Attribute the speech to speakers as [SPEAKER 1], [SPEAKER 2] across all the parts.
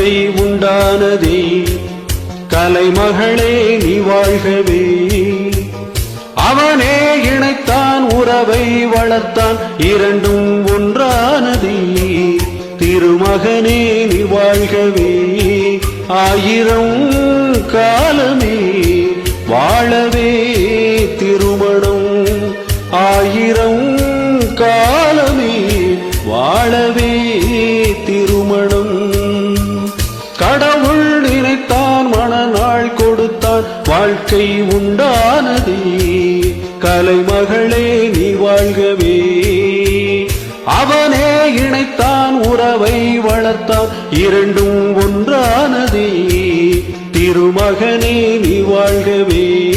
[SPEAKER 1] வாழ்க்கை உண்டானதே. கலைமகளே நீ வாழ்கவே. அவனே இணைத்தான் உறவை வளர்த்தான் இரண்டும் ஒன்றானதே. திருமகனே நீ வாழ்கவே. ஆயிரம் காலமே வாழவே. திருமணம் ஆயிரம் காலமே வாழவே. உண்டானதே கலைமகளே நீ வாழ்கவே. அவனே இணைத்தான் உறவை வளர்த்தான் இரண்டும் ஒன்றானதே. திருமகனே நீ வாழ்கவே.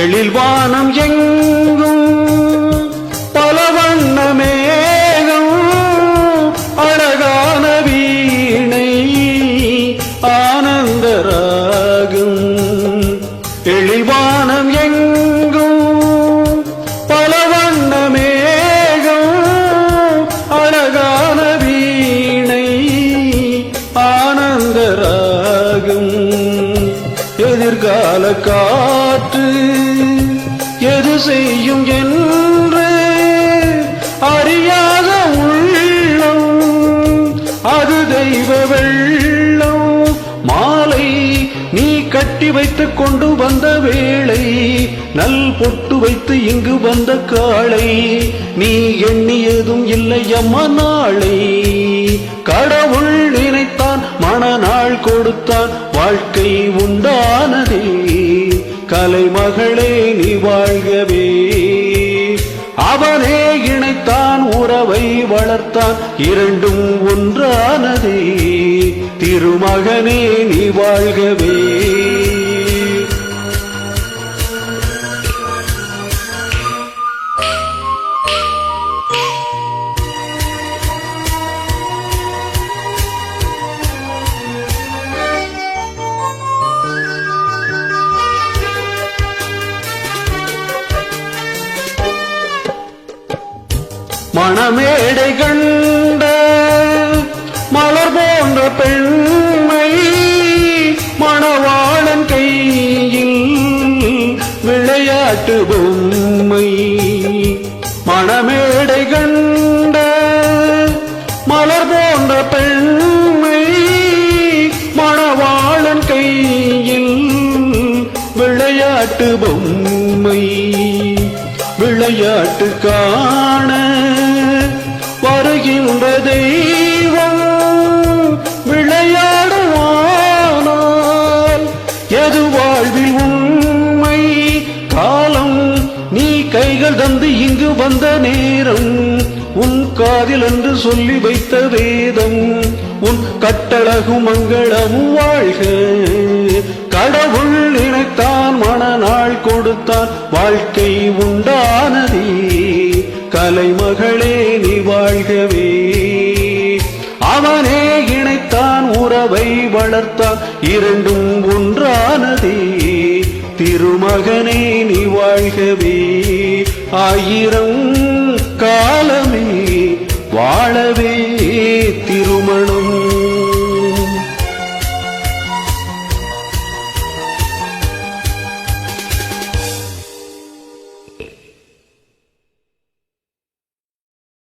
[SPEAKER 1] எழில் வானம் எங்கும் பல வண்ண மேகம் அழகான வீணை ஆனந்தராகும். எழில் வானம் எங்கும் பல வண்ண மேகம் அழகான வீணை ஆனந்தராகும். எதிர்கால கால செய்யும் என்று அறியாத உள்ளம். அது தெய்வ வெள்ளம். மாலை நீ கட்டி வைத்துக் கொண்டு வந்த வேளை நல் பொட்டு வைத்து இங்கு வந்த காளை நீ எண்ணியதும் இல்லை அம்மா நாளை. கடவுள் நினைத்தான் மனநாள் கொடுத்தான் வாழ்க்கை உண்டானதே. கலைமகளே நீ வாழ் வாழ்கவே அவனே இணைத்தான் உறவை வளர்த்தான். இரண்டும் ஒன்றானதே. திருமகனே நீ வாழ்கவே. மணமேடை கண்ட மலர் போன்ற பெண்மை மணவாளன் கையில் விளையாட்டு பொம்மை. மணமேடை கண்ட மலர் போன்ற பெண்மை மணவாளன் கையில் விளையாட்டு பொம்மை. விளையாட்டு காண வருகின்ற தெய்வம் விளையாடுவானால் எது வாழ்வில் உண்மை? காலம் நீ கைகள் தந்து இங்கு வந்த நேரம் உன் காதில் என்று சொல்லி வைத்த வேதம். உன் கட்டழகு மங்களமும் வாழ்க. கடவுள் நினைத்தான் மனநாள் கொடுத்தான். வாழ்க்கை உண்டானதே. கலைமகள் இணைத்தான் உறவை வளர்த்தான். இரண்டும் ஒன்றானதே. திருமகனே நீ வாழ்கவே. ஆயிரம்